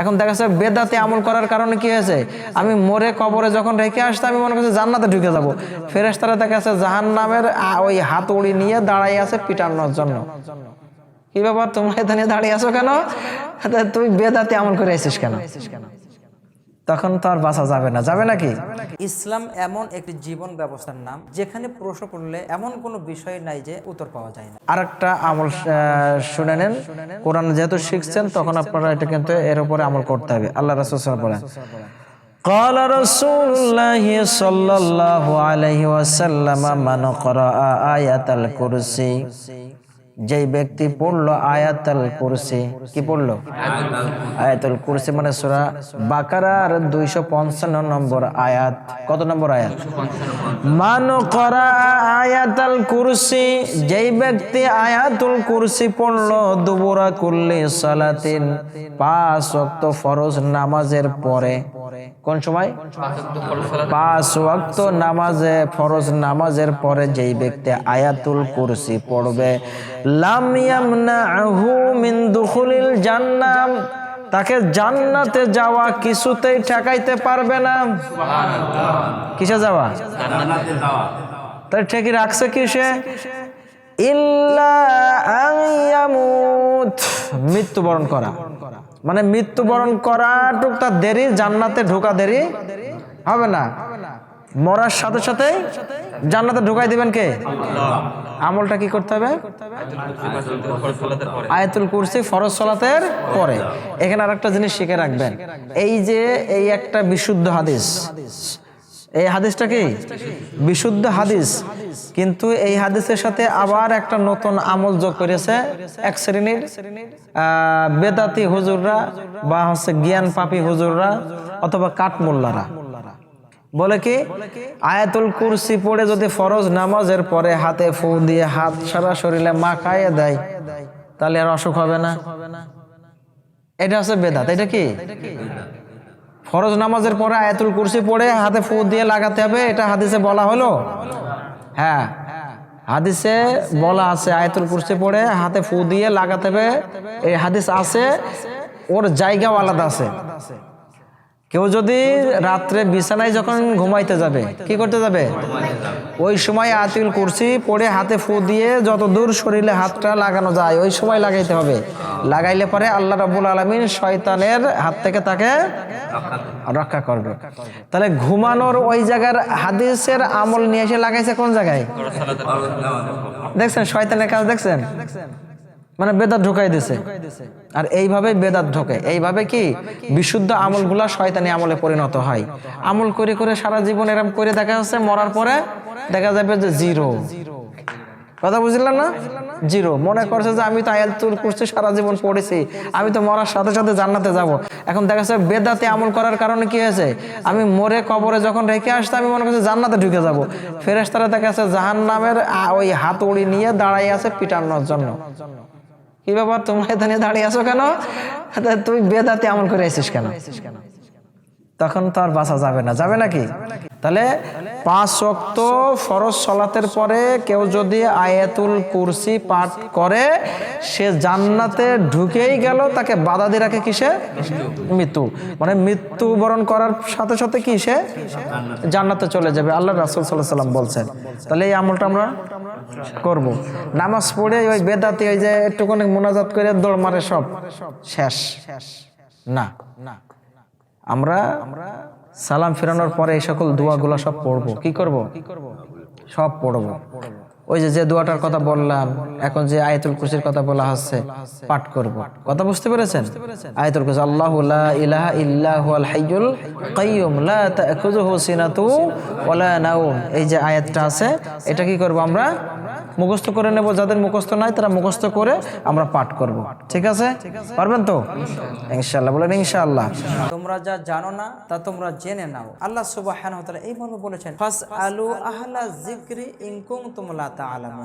এখন দেখা যাচ্ছে বেদাতে আমল করার কারণে কি হয়েছে? আমি মরে কবরে যখন রেখে আসতে আমি মনে করছি জান্নাতে ঢুকে যাব। ফেরেস্তারা দেখা যাচ্ছে জাহান নামের ওই হাতুড়ি নিয়ে দাঁড়াই আছে পিটানোর জন্য। কি ব্যাপার? তোমরা এখানে দাঁড়িয়ে আছো কেন? তুই বেদাতে আমল করে আসিস কেন? তখন তো আর বাঁচা যাবে না যাবে নাকি ইসলাম এমন একটি জীবন ব্যবস্থার নাম যেখানে প্রশ্ন করলে এমন কোনো বিষয় নাই যে উত্তর পাওয়া যায় না আর একটা আমল আহ, শুনে নেন কোরআন যেহেতু শিখছেন তখন আপনারা এটা কিন্তু এর উপরে আমল করতে হবে আল্লাহ রাসূল সাল্লাল্লাহু আলাইহি ওয়াসাল্লাম বলেন قال رسول الله صلى الله عليه وسلم من قرأ آية الكرسي যেই ব্যক্তি পড়ল আয়াতাল কুরসি, কি পড়ল? আয়াতুল কুরসি মানে সূরা বাকারার 255 নম্বর আয়াত। কত নম্বর আয়াত? মান করা আয়াতাল কুরসি, যেই ব্যক্তি আয়াতুল কুরসি পড়ল, দুবুরা কুল্লি সালাতিন, পাঁচ ওয়াক্ত ফরজ নামাজের পরে কোন সময়? পাঁচ ওয়াক্ত নামাজে ফরজ নামাজের পরে যেই ব্যক্তি আয়াতুল কুরসি পড়বে লাম ইয়ামনাহু মিন দুখুলিল জান্নাম তাকে জান্নাতে যাওয়া কিছুতেই ঠেকাইতে পারবে না। কিসে যাওয়া? তাই ঠেকি রাখছে কিসে ইল্লা আন ইয়ামুত। মৃত্যুবরণ করা। মানে মৃত্যুবরণ করাটুক তার দেরি, জান্নাতে ঢোকা দেরি? হবে না। মরার সাথে সাথে জান্নাতে ঢোকাই দিবেন কে? আমলটা কি করতে হবে? আয়াতুল কুরসি ফরজ সলাতের পরে। এখানে আর একটা জিনিস শিখে রাখবেন। এই যে, এই একটা বিশুদ্ধ হাদিস এই হাদিসটা কি? বিশুদ্ধ হাদিস। কিন্তু এই হাদিসের সাথে আবার একটা নতুন আমল যোগ করেছে এক শ্রেণির বেদাতি হুজুররা বা হচ্ছে জ্ঞান পাপী হুজুররা অথবা কাঠমোল্লারা। বলে কি, আয়াতুল কুরসি পড়ে যদি ফরজ নামাজের পরে হাতে ফু দিয়ে হাত সারা শরীরে মাখাইয়ে দেয়, তাহলে আর অসুখ হবে না। এটা হচ্ছে বেদাত, এটা কি? ফরজ নামাজের পরে আয়াতুল কুরসি পড়ে হাতে ফু দিয়ে লাগাতে হবে, এটা হাদিসে বলা হলো? হ্যাঁ। হাদিসে বলা আছে আয়াতুল কুরসি পড়ে হাতে ফু দিয়ে লাগাতে হবে, এই হাদিস আছে, ওর জায়গাও আলাদা আছে। কেউ যদি রাত্রে বিছানায় যখন ঘুমাইতে যাবে, কি করতে যাবে? ওই সময় আতিল কুরসি পরে হাতে ফু দিয়ে যত দূর শরীরে হাতটা লাগানো যায়, ওই সময় লাগাইতে হবে। লাগাইলে পরে আল্লাহ রাব্বুল আলামিন শয়তানের হাত থেকে তাকে রক্ষা করবে। তাহলে ঘুমানোর ওই জায়গার হাদিসের আমল নিয়ে এসে লাগাইছে কোন জায়গায়? দেখছেন, শয়তানের কাজ দেখছেন? মানে বেদাত ঢুকাই দিছে। আর এইভাবে বেদাত ঢোকে। এইভাবে কি? বিশুদ্ধ আমলগুলা শয়তানি আমলে পরিণত হয়। আমল করে করে সারা জীবন এরকম করে দেখা যাচ্ছে, মরার পরে দেখা যাবে যে জিরো। কথা বুঝলেন না? জিরো। মনে করছে যে আমি তো আয়াতুল কুরসি সারা জীবন পড়েছি। আমি তো মরার সাথে সাথে জান্নাতে যাব। এখন দেখা যাচ্ছে বেদাতে আমল করার কারণে কি হয়েছে? আমি মরে কবরে যখন রেখে আসতে আমি মনে করছি জান্নাতে ঢুকে যাব। ফেরেশতারা দেখা যাচ্ছে জাহান নামের ওই হাত উড়ি নিয়ে দাঁড়াই আছে পিটানোর জন্য। কি ব্যাপার, তোমরা এখানে দাঁড়িয়ে আছো কেন? তুই বেদাতে আমল করে আসিস কেন? তখন তো আর বাঁচা যাবে না, যাবে নাকি? তাহলে পাঁচ ওয়াক্ত ফরজ সলাতের পরে কেউ যদি আয়াতুল কুরসি পাঠ করে, সে জান্নাতে ঢুকেই গেল, তাকে বাধা দিয়ে রাখে কিসে? মৃত্যু। মানে মৃত্যুবরণ করার সাথে সাথে কি সে? জান্নাতে চলে যাবে। আল্লাহ রাসুল সাল্লাহ সাল্লাম বলছেন, তাহলে এই আমলটা আমরা করব। নামাজ পড়ে ওই বেদাতি, ওই যে একটুখানি মোনাজাত করে দৌড় মারে সব। শেষ। না। না আমরা আমরা সালাম ফেরানোর পরে এই সকল দোয়াগুলো সব পড়ব। কি করব? সব পড়ব। ওই যে যে দোয়াটার কথা বললাম, এখন যে আয়াতুল কুরসির কথা বলা হচ্ছে, পাঠ করব। কথা বুঝতে পেরেছেন? আয়াতুল কুরসি, আল্লাহু ইলাহা ইল্লা হুয়াল হাইয়ুল কাইয়ুম, লা তাখুযুহু সিনাতু ওয়ালা নাওম। এই যে আয়াতটা আছে, এটা কি করব আমরা? মুখস্থ করে নেব, যাদের মুখস্থ নাই তারা মুখস্থ করে আমরা পাঠ করব। ঠিক আছে? পারবেন তো? ইনশাআল্লাহ, বলেন ইনশাআল্লাহ। তোমরা যা জানো না, তা তোমরা জেনে নাও। আল্লাহ সুবাহ এই মর্ম বলেছেন ফাস আলু আহলা জিক্রি ইনকুম তুমলা তা তাআলামুন।